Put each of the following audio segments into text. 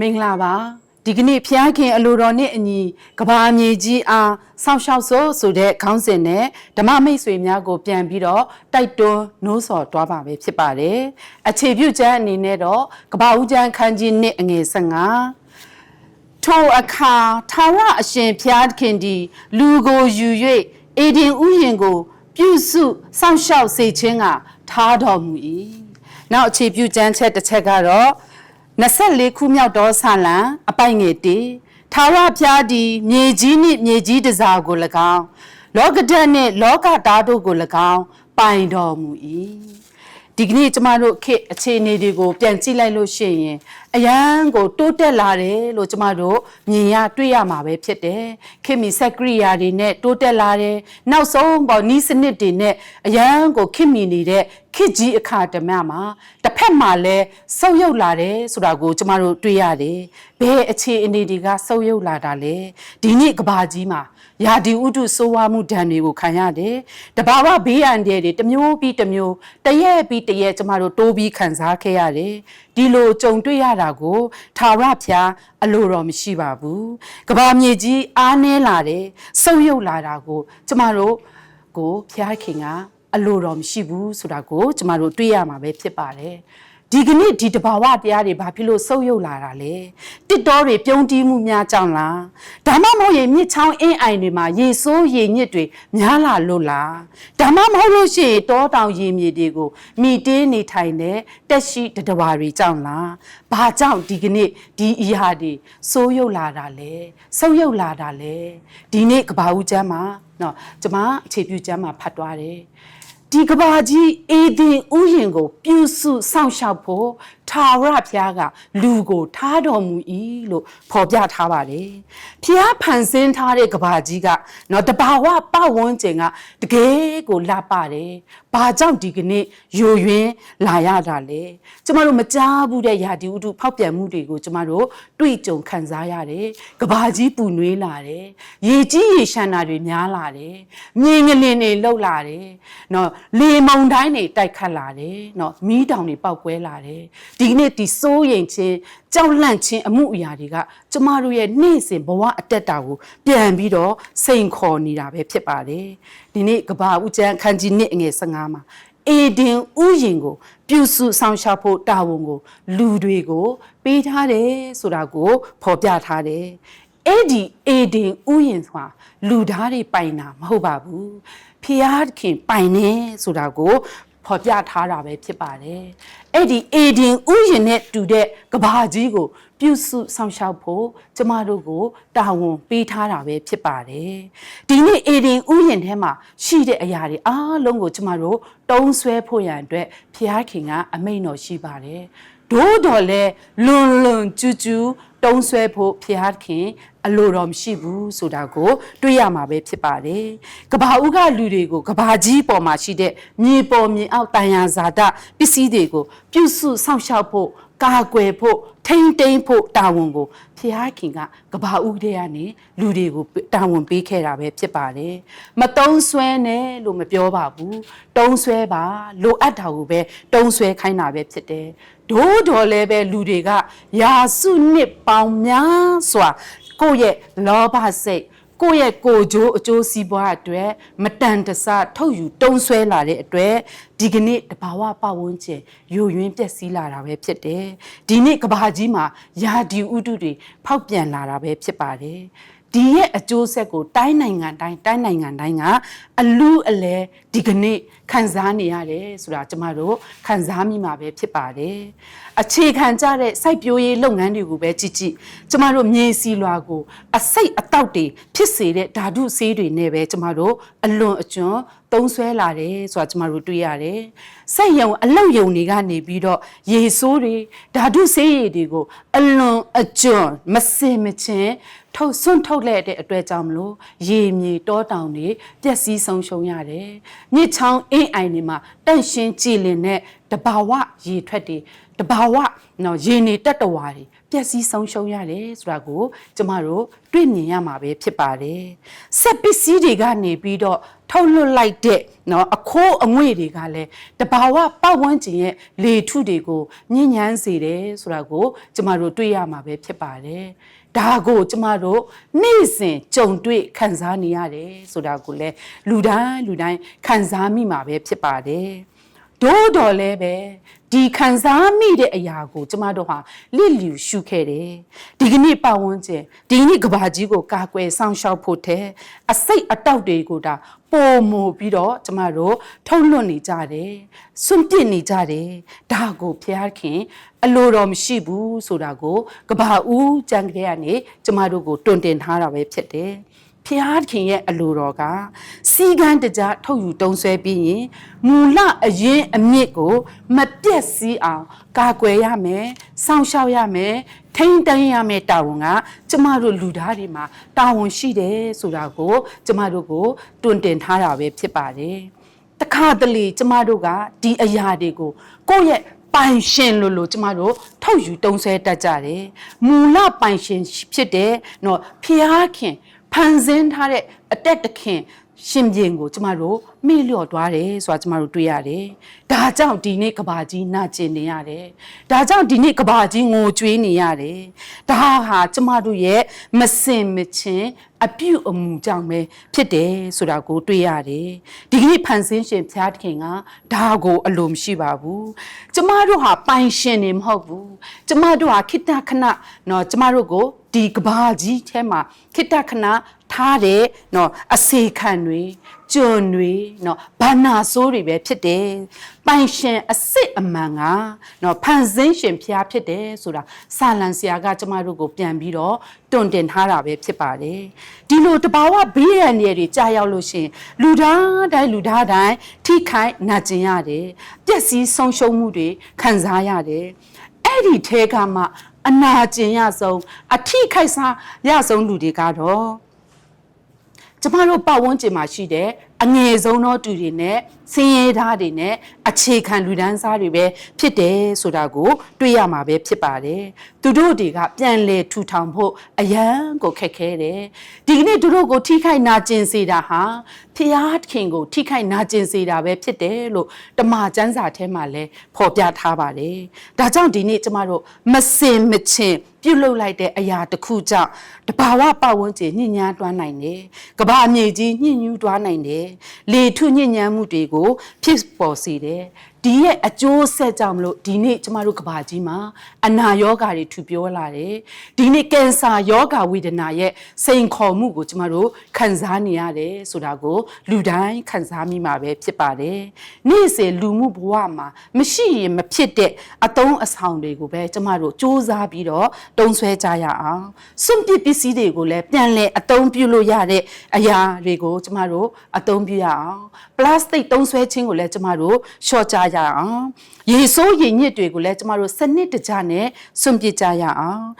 မင်္ဂလာပါဒီကနေ့ဖျားခင်အလိုတော်နဲ့အညီကဘာမြေကြီးအားဆောင်းရှောက်ဆိုဆိုတဲ့ခေါင်းစဉ်နဲ့ဓမ္မမိတ်ဆွေများကို ပြန်ပြီးတော့တိုက်တွန်းနှိုးဆော်တွားပါပဲဖြစ်ပါတယ်အခြေပြုကျမ်းအနေနဲ့တော့ကဘာဦးကျမ်းခန်းကြီး1အငယ်15ထိုအခါထာဝရအရှင်ဖျားခင်ဒီလူကိုယူ၍အေဒင်ဥယျင်ကို ပြုစုစောင့်ရှောက်စေခြင်းကထားတော်မူ၏နောက်အခြေပြုကျမ်းချက်တစ်ချက်ကတော့ 24ခုမြောက်သောဆာလံအပိုင်ငယ်တေထာဝရဘုရားသည်မြေကြီးနှင့်မြေကြီးတစားကို၎င်းလောကဓာတ်နှင့်လောကသားတို့ကို၎င်းပိုင်တော်မူ၏ဒီကနေ့ကျမတို့ခေတ်အခြေအနေတွေကိုပြန်ကြည့်လိုက်လို့ရှိရင် အရန်ကိုတိုးတက်လာတယ်လို့ကျမတို့မြင်ရတွေ့ရမှာပဲဖြစ်တယ်ခေတ်မီစက်ကရိယာတွေနဲ့တိုးတက်လာတယ်နောက်ဆုံးပေါ့နီးစနစ်တွေနဲ့အရန်ကိုခေတ်မီနေတဲ့ခေတ်ကြီးအခါတမမှာတစ်ဖက်မှာလည်းဆုပ်ယုပ်လာတယ်ဆိုတာကိုကျမတို့တွေ့ရတယ်ဘယ်အခြေအနေတွေကဆုပ်ယုပ်လာတာလဲဒီနေ့ကဘာကြီးမှာယာဒီဥဒုဆိုးဝါးမှုဒဏ်တွေကိုခံရတယ်တဘာဝဘေးအန္တရာယ်တွေတစ်မျိုးပြီးတစ်မျိုးတရက်ပြီးတရက်ကျမတို့တိုးပြီးခံစားခဲ့ရတယ်ဒီလိုကြုံတွေ့ရတာကိုထာဝရဘုရားအလိုတော်မရှိပါဘူးကဘာမြေကြီးအားနည်းလာတယ်ဆုပ်ယုပ်လာတာကို ကျမတို့ကိုဘုရားခင်ကအလိုတော်မရှိဘူးဆိုတာကို ကျမတို့တွေ့ရမှာပဲဖြစ်ပါတယ် ဒီကနေ့ဒီတဘာဝတရားတွေဘာဖြစ်လို့ဆုပ်ယုပ်လာတာလဲတစ်တော်တွေပြုံးတီးမှုများကြောင့်လားဒါမှမဟုတ်ရင်မြစ်ချောင်းအင်းအိုင်တွေမှာရေဆိုးရေညစ်တွေများလာလို့လားဒါမှမဟုတ်လို့ရှိရင်တောတောင်ရေမြေတွေကိုမိတေးနေထိုင်တဲ့တက်ရှိတတဝါတွေကြောင့်လားဘာကြောင့်ဒီကနေ့ဒီအရာတွေဆိုးယုပ်လာတာလဲဆုပ်ယုပ်လာတာလဲဒီနေ့ကဘာဦးကျမ်းမှာနော်ကျမအခြေပြုကျမ်းမှာဖတ်သွားတယ် ဒီကဘာကြီးအေဒင်ဥယျင်ကိုပြုစုစောင့်ရှောက်ဖို့ထာဝရဘုရားကလူကိုထားတော်မူ၏လို့ဖော်ပြထားပါတယ်။ဘုရားဖန်ဆင်းထားတဲ့ကဘာကြီးကနော်တဘာဝပတ်ဝန်းကျင်ကတကယ်ကိုလှပတယ်။ဘာကြောင့်ဒီကနေ့ယိုယွင်းလာရတာလဲ။ကျမတို့မကြားဘူးတဲ့ယာဒီဥတုဖောက်ပြန်မှုတွေကိုကျမတို့တွေ့ကြုံခံစားရတယ်။ကဘာကြီးပူနွေးလာတယ်။ရေကြီးရေရှမ်းတာတွေများလာတယ်။မြေငလင်တွေလှုပ်လာတယ်။နော်လေမုန်တိုင်းတွေတိုက်ခတ်လာတယ်။နော်မီးတောင်တွေပေါက်ကွဲလာတယ်။ဒီကနေ့ဒီစိုးရိမ်ခြင်းကြောက်လန့်ခြင်းအမှုအရာတွေကကျမတို့ရဲ့နေ့စဉ်ဘဝအတက်တာကိုပြန်ပြီးတော့စိန်ခေါ်နေတာပဲဖြစ်ပါတယ်။ဒီနေ့ကဘာဦးကျန်းခန်းကြီးနှစ်အငယ်15မှာအေဒင်ဥယျင်ကိုပြုစုဆောင်ရှားဖို့တာဝန်ကို လူတွေကိုပေးထားတယ်ဆိုတာကိုဖော်ပြထားတယ်။အဲ့ဒီအေဒင်ဥယျင်ဆိုတာလူသားတွေပိုင်တာမဟုတ်ပါဘူး။ဖျားခင်ပိုင်နေဆိုတာကို ဖော်ပြထားတာပဲဖြစ်ပါတယ်။အဲ့ဒီအေဒင်ဥယျင်နဲ့တူတဲ့ကဘာကြီးကို ပြုစုဆောင်ရှောက်ဖို့ကျမတို့ကိုတာဝန်ပေးထားတာပဲဖြစ်ပါတယ်။ဒီနေ့အေဒင်ဥယျင်ထဲမှာရှိတဲ့အရာတွေအားလုံးကိုကျမတို့တုံးဆွဲဖို့ရန်အတွက်ဖျားခင်ကအမိန့်တော်ရှိပါတယ်။ဒို့တော်လဲလွန်လွန်ကျူးကျူး တုံးဆွဲဖို့ဖျားခင်အလိုတော်မရှိဘူးဆိုတာကိုတွေ့ရမှာပဲဖြစ်ပါတယ်။ကဘာဦးကလူတွေကိုကဘာကြီးပေါ်မှာရှိတဲ့မြေပေါ်မြေအောက်တန်ရာဇာတပစ္စည်းတွေကိုပြုစုစောင့်ရှောက်ဖို့ကာကွယ်ဖို့ ထိမ့်သိမ်းဖို့တာဝန်ကိုဖျားခင်ကကဘာဦးတဲ့ကနေလူတွေကိုတာဝန်ပေးခဲ့တာပဲဖြစ်ပါတယ်။မတုံးဆွဲနဲ့လို့မပြောပါဘူး။တုံးဆွဲပါလိုအပ်တာကိုပဲတုံးဆွဲခိုင်းတာပဲဖြစ်တယ်။ဒိုးတော်လည်းပဲလူတွေကယာစုနှစ်ပေါင်းများစွာကိုယ့်ရဲ့လောဘစိတ် ကိုယ့်ရဲ့ကိုယ်ကျိုးအကျိုးစီးပွားအတွက်မတန်တဆထုတ်ယူတုံးဆွဲလာတဲ့အတွက်ဒီကနေ့တဘာဝပတ်ဝန်းကျင်ယိုယွင်းပျက်စီးလာတာပဲဖြစ်တယ်ဒီနေ့ကဘာကြီးမှာယာဒီဥတုတွေဖောက်ပြန်လာတာပဲဖြစ်ပါတယ် ဒီရဲ့အကျိုးဆက်ကိုတိုင်းနိုင်ငံတိုင်းတိုင်းနိုင်ငံတိုင်းကအလူအလဲဒီကနေ့ခံစားနေရတယ်ဆိုတာကျမတို့ခံစားမိမှာပဲဖြစ်ပါတယ်အခြေခံကြတဲ့စိုက်ပျိုးရေးလုပ်ငန်းတွေကိုပဲကြည့်ကြည့်ကျမတို့မြေစီလွာကိုအစိတ်အတောက်တွေဖြစ်စေတဲ့ဓာတုဆေးတွေနဲ့ပဲကျမတို့အလွန်အကျွံသုံးဆွဲလာတယ်ဆိုတာကျမတို့တွေ့ရတယ်စိတ်ယုံအလောက်ယုံတွေကနေပြီးတော့ရေဆိုးတွေဓာတုဆေးရည်တွေကိုအလွန်အကျွံမစင်မချင်း ထုတ်ဆွန့်ထုတ်လက်တဲ့အတွက်ကြောင့်မလို့ရေမြေတောတောင်တွေပျက်စီးဆုံးရှုံးရတယ်။မြစ်ချောင်းအင်းအိုင်တွေမှာတန့်ရှင်းကြည်လင်တဲ့တဘာဝရေထွက်တွေတဘာဝနော်ရေနေတက်တဝါတွေပျက်စီးဆုံးရှုံးရတယ်ဆိုတာကိုကျမတို့တွေ့မြင်ရမှာပဲဖြစ်ပါတယ်ဆက်ပစ္စည်းတွေကနေပြီးတော့ထုတ်လွတ်လိုက်တဲ့နော်အခိုးအငွေ့တွေကလည်းတဘာဝပတ်ဝန်းကျင်ရဲ့လေထုတွေကိုညှဉ်းညမ်းစေတယ်ဆိုတာကိုကျမတို့တွေ့ရမှာပဲဖြစ်ပါတယ် ဒါကိုကျမတို့နေ့စဉ်ကြုံတွေ့ခံစားနေရတယ်ဆိုတာကိုလည်းလူတိုင်းလူတိုင်းခံစားမိမှာပဲဖြစ်ပါတယ်ဒို့တော်လည်းပဲ ဒီခံစားမိတဲ့အရာကိုကျမတို့ဟာလစ်လျူရှုခဲ့တယ်ဒီကနေ့ပတ်ဝန်းကျင်ဒီကနေ့ကဘာကြီးကိုကာကွယ်ဆောင်ရှောက်ဖို့တဲ့အစိတ်အတောက်တွေကိုဒါပုံမူပြီးတော့ကျမတို့ထုတ်လွှတ်နေကြတယ်စွန့်ပစ်နေကြတယ်ဒါကိုဖျားခင်အလိုတော်မရှိဘူးဆိုတာကိုကဘာဦးကြံကြဲကနေကျမတို့ကိုတွင်တင်ထားတာပဲဖြစ်တယ် ဖျားခင်ရဲ့အလိုတော်ကစီကန်းတကြထုတ်ယူတုံးဆွဲပြီးရင်မူလအရင်အမြင့်ကို မပြက်စီးအောင်ကာကွယ်ရမယ်စောင့်ရှောက်ရမယ်ထိမ့်သိမ်းရမယ်တာဝန်ကကျမတို့လူသားတွေမှာတာဝန်ရှိတယ်ဆိုတာကို ကျမတို့ကိုတွင်တင်ထားတာပဲဖြစ်ပါတယ်တခါတလေကျမတို့ကဒီအရာတွေကိုကိုယ့်ရဲ့ပိုင်ရှင်လို့လို့ကျမတို့ထုတ်ယူတုံးဆဲတတ်ကြတယ်မူလပိုင်ရှင်ဖြစ်တဲ့နော်ဖျားခင် ဖန်ဆင်းထားတဲ့အတက်တခင် ရှင်ပြင်ကိုကျမတို့မေ့လျော့သွားတယ်ဆိုတာကျမတို့တွေ့ရတယ်။ဒါကြောင့်ဒီနေ့ကဘာကြီးနာကျင်နေရတယ်။ဒါကြောင့်ဒီနေ့ကဘာကြီးငိုကြွေးနေရတယ်။ဒါဟာကျမတို့ရဲ့မစင်မချင်းအပြုတ်အမူကြောင့်ပဲဖြစ်တယ်ဆိုတာကိုတွေ့ရတယ်။ဒီကနေ့ဖန်ဆင်းရှင်ဖျားသခင်ကဒါကိုအလိုမရှိပါဘူး။ကျမတို့ဟာပိုင်ရှင်နေမဟုတ်ဘူး။ကျမတို့ဟာခိတ္တခဏနော်ကျမတို့ကိုဒီကဘာကြီးထဲမှာခိတ္တခဏ ထားတဲ့နော်အစေခံတွေကျွန်းတွေနော်ဘာနာဆိုးတွေပဲဖြစ်တယ်ပိုင်ရှင်အစ်စ်အမှန်ကနော်ဖန်ဆင်းရှင်ဖျားဖြစ်တယ်ဆိုတာစာလံဆရာကကျမတို့ကိုပြန်ပြီးတော့တွင်တင်ထားတာပဲဖြစ်ပါတယ်ဒီလိုတဘာဝဘေးရန်တွေကြာရောက်လို့ရှိရင်လူသားတိုင်းလူသားတိုင်းထိခိုက်နာကျင်ရတယ်ပျက်စီးဆုံးရှုံးမှုတွေခံစားရတယ်အဲ့ဒီထဲကမှအနာကျင်ရဆုံးအထိခိုက်စားရဆုံးလူတွေကတော့ ကျမတို့ပတ်ဝန်းကျင်မှာရှိတဲ့အငယ်ဆုံးသောသူတွေနဲ့ဆင်းရဲသားတွေနဲ့အခြေခံလူဒန်းစားတွေပဲဖြစ်တယ်ဆိုတာကို တွေ့ရမှာပဲဖြစ်ပါတယ်သူတို့တွေကပြန်လဲထူထောင်ဖို့အယံကိုခက်ခဲတယ်ဒီကနေ့သူတို့ကိုထိခိုက်နာကျင်စေတာဟာဖျားခင်ကိုထိခိုက်နာကျင်စေတာပဲဖြစ်တယ်လို့တမန်ကျမ်းစာထဲမှာလဲဖော်ပြထားပါတယ်ဒါကြောင့်ဒီနေ့ကျမတို့မစင်မချင် ပြုတ်လုလိုက်တဲ့အရာတစ်ခုကြောင့်တဘာဝပတ်ဝန်းကျင်ညှဉ်းညားတွားနိုင်တယ်။ကဘာအမြေကြီးညှဉ်းညူးတွားနိုင်တယ်။လေထုညှဉ်းညမ်းမှုတွေကိုဖြစ်ပေါ်စေတယ်။ ဒီရဲ့အကျိုးဆက်ကြောင့်မလို့ဒီနေ့ကျမတို့ကဘာကြီးမှာအနာရောဂါတွေထူပြောလာတယ်။ဒီနေ့ကင်ဆာရောဂါဝေဒနာရဲ့စိန်ခေါ်မှုကိုကျမတို့ခံစားနေရတယ်ဆိုတာကိုလူတိုင်းခံစားမိမှာပဲဖြစ်ပါတယ်။နေ့စဉ်လူမှုဘဝမှာမရှိရင်မဖြစ်တဲ့အတုံးအဆောင်တွေကိုပဲကျမတို့စူးစမ်းပြီးတော့တုံးဆွဲကြရအောင်။စွန့်ပစ်ပစ္စည်းတွေကိုလည်းပြန်လည်အသုံးပြုလို့ရတဲ့အရာတွေကိုကျမတို့အသုံးပြုရအောင်။ပလတ်စတစ်တုံးဆွဲခြင်းကိုလည်းကျမတို့ရှော့ကြရအောင်။ရေဆိုးရေညစ်တွေကိုလည်းကျမတို့စနစ်တကျနဲ့စွန့်ပစ်ကြရအောင်။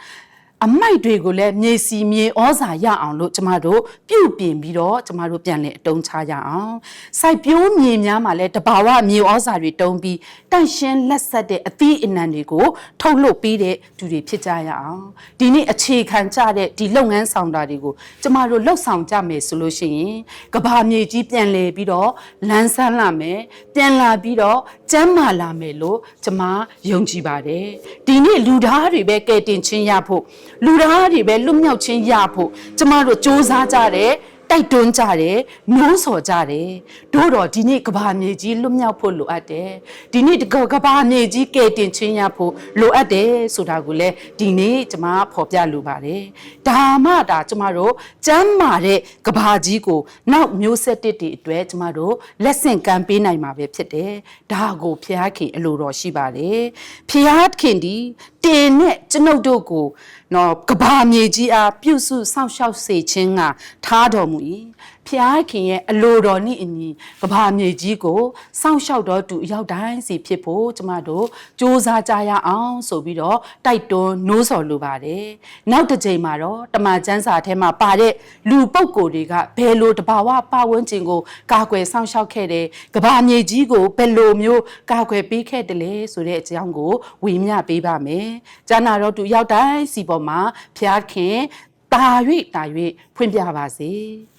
အမိုက်တွေကိုလည်းမြေစီမြေဩဇာရအောင်လို့ကျမတို့ပြုပြင်ပြီးတော့ကျမတို့ပြန်လည်အတုံးချရအောင်စိုက်ပျိုးမြေများမှာလည်းတဘာဝမြေဩဇာတွေတုံးပြီးတန့်ရှင်းလက်ဆက်တဲ့အသီးအနှံတွေကိုထုတ်လုပ်ပေးတဲ့သူတွေဖြစ်ကြရအောင်ဒီနေ့အခြေခံကြတဲ့ဒီလုပ်ငန်းဆောင်တာတွေကိုကျမတို့လှုပ်ဆောင်ကြမယ်ဆိုလို့ရှိရင်ကဘာမြေကြီးပြန်လည်ပြီးတော့လန်းဆန်းလာမယ်ပြန်လာပြီးတော့ကျမ်းမာလာမယ်လို့ကျမယုံကြည်ပါတယ်ဒီနေ့လူသားတွေပဲကဲတင်ချင်းရဖို့လူသားတွေပဲလွတ်မြောက်ခြင်းရဖို့ကျမတို့စ조사ကြတယ်တိုက်တွန်းကြတယ်နိုးဆော်ကြတယ်တို့တော့ဒီနေ့ကဘာမြေကြီးလွတ်မြောက်ဖို့လိုအပ်တယ်ဒီနေ့ကဘာမြေကြီးကဲတင်ချင်းရဖို့လိုအပ်တယ်ဆိုတာကိုလည်းဒီနေ့ကျမဖော်ပြလိုပါတယ်ဒါမှဒါကျမတို့ကျမ်းမာတဲ့ကဘာကြီးကိုနောက်မျိုးဆက်တစ်တွေအတွက်ကျမတို့လက်ဆင့်ကမ်းပေးနိုင်မှာပဲဖြစ်တယ်ဒါကိုဖျားခင်အလိုတော်ရှိပါတယ်ဖျားခင်ဒီ တင်နဲ့ကျွန်ုပ်တို့ကိုနော်ကဘာမြေကြီးအားပြုစုစောင့်ရှောက်စေခြင်းကထားတော်မူ၏ ဖျားခင်ရဲ့အလိုတော်နှင့်အညီကဘာမြေကြီးကိုစောင့်ရှောက်တော်သူအရောက်တိုင်းစီဖြစ်ဖို့ကျမတို့စူးစမ်းကြရအောင်ဆိုပြီးတော့တိုက်တွန်းနှိုးဆော်လိုပါတယ်နောက်တစ်ချိန်မှာတော့တမန်ကျမ်းစာထဲမှာပါတဲ့လူပုဂ္ဂိုလ်တွေကဘယ်လိုတဘာဝပတ်ဝန်းကျင်ကိုကာကွယ်စောင့်ရှောက်ခဲ့တယ်ကဘာမြေကြီးကိုဘယ်လိုမျိုးကာကွယ်ပေးခဲ့တယ်လဲဆိုတဲ့အကြောင်းကိုဝေမျှပေးပါမယ်ကျမ်းနာတော်သူအရောက်တိုင်းစီပေါ်မှာဖျားခင်တာ၍တာ၍ဖွင့်ပြပါစေ။